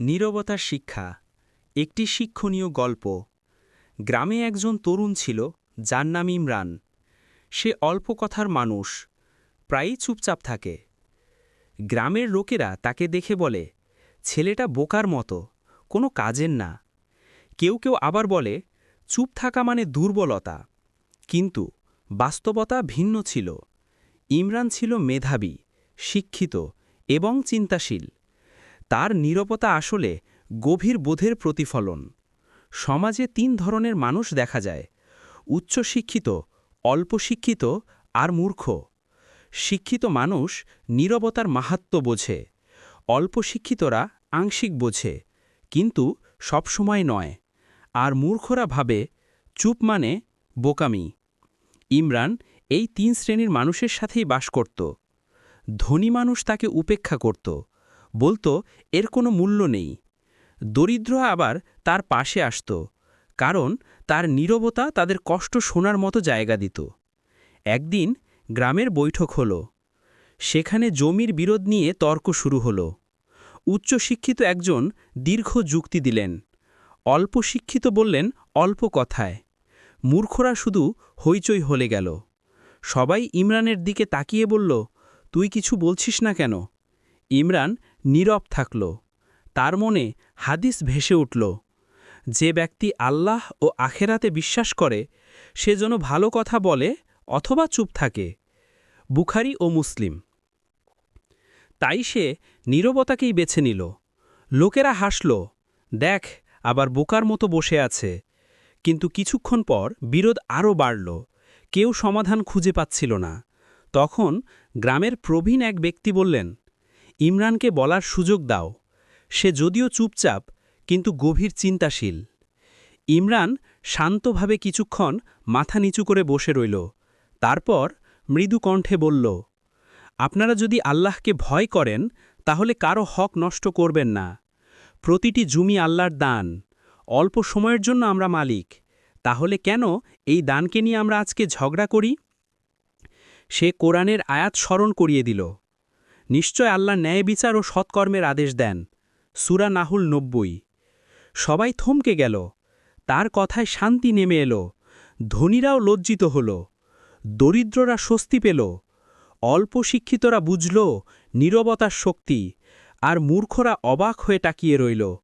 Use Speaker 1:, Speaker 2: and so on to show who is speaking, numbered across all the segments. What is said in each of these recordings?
Speaker 1: নীরবতার শিক্ষা, একটি শিক্ষণীয় গল্প। গ্রামে একজন তরুণ ছিল, যার নাম ইমরান। সে অল্প কথার মানুষ, প্রায়ই চুপচাপ থাকে। গ্রামের লোকেরা তাকে দেখে বলে, ছেলেটা বোকার মতো, কোনো কাজের না। কেউ কেউ আবার বলে, চুপ থাকা মানে দুর্বলতা। কিন্তু বাস্তবতা ভিন্ন ছিল। ইমরান ছিল মেধাবী, শিক্ষিত এবং চিন্তাশীল। তার নীরবতা আসলে গভীর বোধের প্রতিফলন। সমাজে তিন ধরনের মানুষ দেখা যায়, উচ্চশিক্ষিত অল্প শিক্ষিত আর মূর্খ। শিক্ষিত মানুষ নীরবতার মাহাত্ম বোঝে অল্প শিক্ষিতরা আংশিক বোঝে, কিন্তু সবসময় নয়। আর মূর্খরা ভাবে, চুপ মানে বোকামি। ইমরান এই তিন শ্রেণির মানুষের সাথেই বাস করত। ধনী মানুষ তাকে উপেক্ষা করত। বলতো, এর কোনো মূল্য নেই। দরিদ্র আবার তার পাশে আসত, কারণ তার নীরবতা তাদের কষ্ট শোনার মতো জায়গা দিত। একদিন গ্রামের বৈঠক হল, সেখানে জমির বিরোধ নিয়ে তর্ক শুরু হল। উচ্চশিক্ষিত একজন দীর্ঘ যুক্তি দিলেন, অল্প শিক্ষিত বললেন অল্প কথায়, মূর্খরা শুধু হইচই হলে গেল। সবাই ইমরানের দিকে তাকিয়ে বলল, তুই কিছু বলছিস না কেন? ইমরান নীরব থাকল। তার মনে হাদিস ভেসে উঠল, যে ব্যক্তি আল্লাহ ও আখেরাতে বিশ্বাস করে, সে যেন ভালো কথা বলে অথবা চুপ থাকে। বুখারি ও মুসলিম। তাই সে নীরবতাকেই বেছে নিল। লোকেরা হাসল, দেখ, আবার বোকার মতো বসে আছে। কিন্তু কিছুক্ষণ পর বিরোধ আরও বাড়ল। কেউ সমাধান খুঁজে পাচ্ছিল না। তখন গ্রামের প্রবীণ এক ব্যক্তি বললেন ইমরানকে বলার সুযোগ দাও। সে যদিও চুপচাপ, কিন্তু গভীর চিন্তাশীল। ইমরান শান্তভাবে কিছুক্ষণ মাথা নিচু করে বসে রইল। তারপর মৃদু কণ্ঠে বলল, আপনারা যদি আল্লাহকে ভয় করেন, তাহলে কারও হক নষ্ট করবেন না। প্রতিটি জমি আল্লাহর দান। অল্প সময়ের জন্য আমরা মালিক। তাহলে কেন এই দানকে নিয়ে আমরা আজকে ঝগড়া করি? সে কোরআনের আয়াত স্মরণ করিয়ে দিল। নিশ্চয় আল্লাহ ন্যায় বিচার ও সৎকর্মের আদেশ দেন। সুরা নাহুল নব্বই। সবাই থমকে গেল। তার কথায় শান্তি নেমে এলো। ধনীরাও লজ্জিত হল। দরিদ্ররা স্বস্তি পেল। অল্প শিক্ষিতরা বুঝল, নীরবতার শক্তি, আর মূর্খরা অবাক হয়ে টাকিয়ে রইল।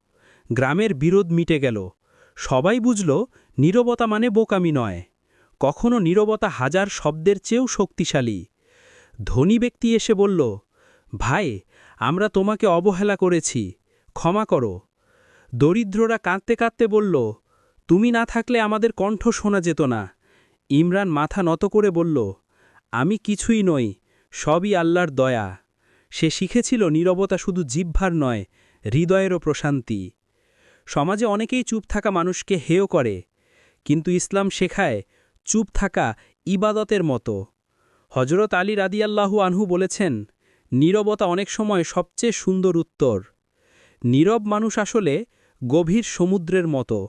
Speaker 1: গ্রামের বিরোধ মিটে গেল। সবাই বুঝল, নীরবতা মানে বোকামি নয়। কখনো নীরবতা হাজার শব্দের চেয়েও শক্তিশালী। ধনী ব্যক্তি এসে বলল ভাই, আমরা তোমাকে অবহেলা করেছি, ক্ষমা করো। দরিদ্ররা কাঁদতে কাঁদতে বলল, তুমি না থাকলে আমাদের কণ্ঠ শোনা যেত না। ইমরান মাথা নত করে বলল, আমি কিছুই নই, সবই আল্লাহর দয়া। সে শিখেছিল নীরবতা শুধু জিহ্বার নয়, হৃদয়েরও প্রশান্তি। সমাজে অনেকেই চুপ থাকা মানুষকে হেয় করে, কিন্তু ইসলাম শেখায় চুপ থাকা ইবাদতের মতো। হজরত আলী রাদিয়াল্লাহু আনহু বলেছেন নীরবতা অনেক সময় সবচেয়ে সুন্দর উত্তর। নীরব মানুষ আসলে গভীর সমুদ্রের মতো।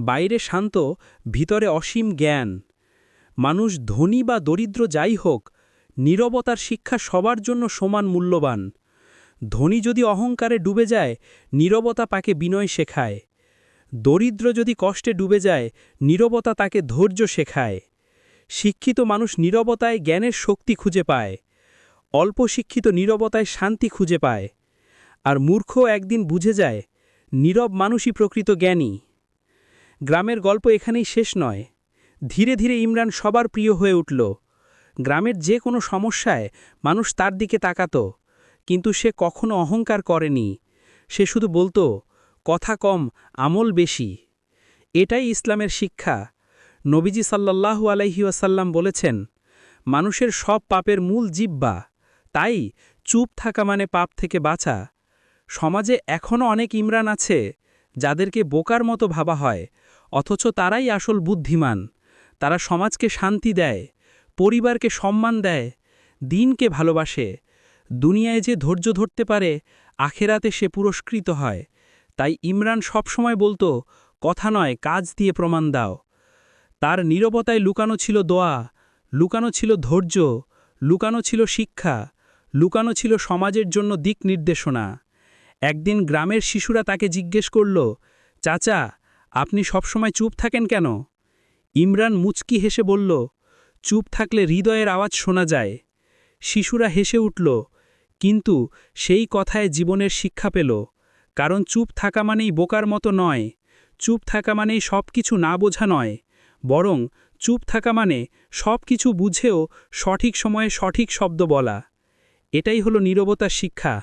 Speaker 1: বাইরে শান্ত, ভিতরে অসীম জ্ঞান। মানুষ ধনী বা দরিদ্র যাই হোক, নীরবতার শিক্ষা সবার জন্য সমান মূল্যবান। ধনী যদি অহংকারে ডুবে যায়, নীরবতা পাকে বিনয় শেখায়। দরিদ্র যদি কষ্টে ডুবে যায়, নীরবতা তাকে ধৈর্য শেখায়। শিক্ষিত মানুষ নীরবতায় জ্ঞানের শক্তি খুঁজে পায়। অল্প শিক্ষিত নীরবতায় শান্তি খুঁজে পায়। আর মূর্খ একদিন বুঝে যায়, নীরব মানুষই প্রকৃত জ্ঞানী। গ্রামের গল্প এখানেই শেষ নয়। ধীরে ধীরে ইমরান সবার প্রিয় হয়ে উঠল। গ্রামের যে কোনো সমস্যায় মানুষ তার দিকে তাকাত, কিন্তু সে কখনো অহংকার করেনি। সে শুধু বলতো, কথা কম, আমল বেশি। এটাই ইসলামের শিক্ষা। নবীজি সাল্লাল্লাহু আলাইহিওয়াসাল্লাম বলেছেন, মানুষের সব পাপের মূল জিব্বা। তাই চুপ থাকা মানে পাপ থেকে বাঁচা। সমাজে এখনও অনেক ইমরান আছে, যাদেরকে বোকার মতো ভাবা হয়, অথচ তারাই আসল বুদ্ধিমান। তারা সমাজকে শান্তি দেয়, পরিবারকে সম্মান দেয়, দিনকে ভালোবাসে। দুনিয়ায় যে ধৈর্য ধরতে পারে, আখেরাতে সে পুরস্কৃত হয়। তাই ইমরান সবসময় বলতো, কথা নয়, কাজ দিয়ে প্রমাণ দাও। তার নীরবতায় লুকানো ছিল দোয়া, লুকানো ছিল ধৈর্য, লুকানো ছিল শিক্ষা। লুকানো ছিল সমাজের জন্য দিক নির্দেশনা। একদিন গ্রামের শিশুরা তাকে জিজ্ঞেস করল, চাচা, আপনি সবসময় চুপ থাকেন কেন? ইমরান মুচকি হেসে বলল, চুপ থাকলে হৃদয়ের আওয়াজ শোনা যায়। শিশুরা হেসে উঠল, কিন্তু সেই কথায় জীবনের শিক্ষা পেল, কারণ চুপ থাকা মানেই বোকার মতো নয়। চুপ থাকা মানেই সব কিছু না বোঝা নয়, বরং চুপ থাকা মানে সব কিছু বুঝেও সঠিক সময়ে সঠিক শব্দ বলা। এটাই হলো নীরবতার শিক্ষা।